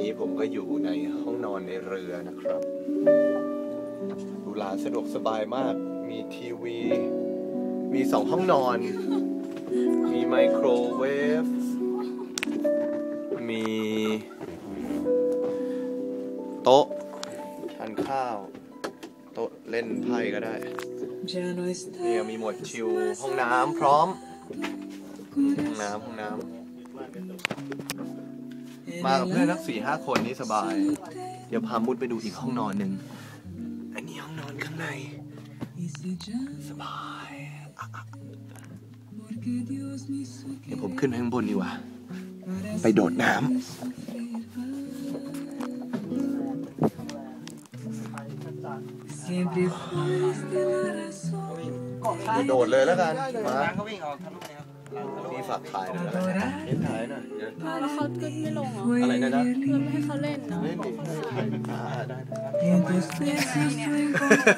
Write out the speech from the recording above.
นี้ผมก็อยู่ในห้องนอนในเรือนะครับหรูหราสะดวกสบายมาก มีทีวี มีสองห้องนอน มีไมโครเวฟ มี โต๊ะทานข้าว โต๊ะเล่นไพ่ก็ได้ เนี่ยมีหมวดชิลห้องน้ำพร้อม ห้องน้ำห้องน้ำ มากับเพื่อนนักสี่ห้าคนนี่สบาย เดี๋ยวพามุดไปดูอีกห้องนอนหนึ่ง อันนี้ห้องนอนข้างใน สบายอะอะเดี๋ยวผมขึ้นไปข้างบนดีกว่า ไปโดดน้ำไปโดดเลยแล้วกัน มาก็วิ่งออกทะลุเลยครับนี่ฝากถ่ายหน่อยแล้วกัน แล้วเขาก็ไม่ลงเหรออะไรนะนะเราไม่ให้เขาเล่นเนาะเล่นดิอ่าได้ได้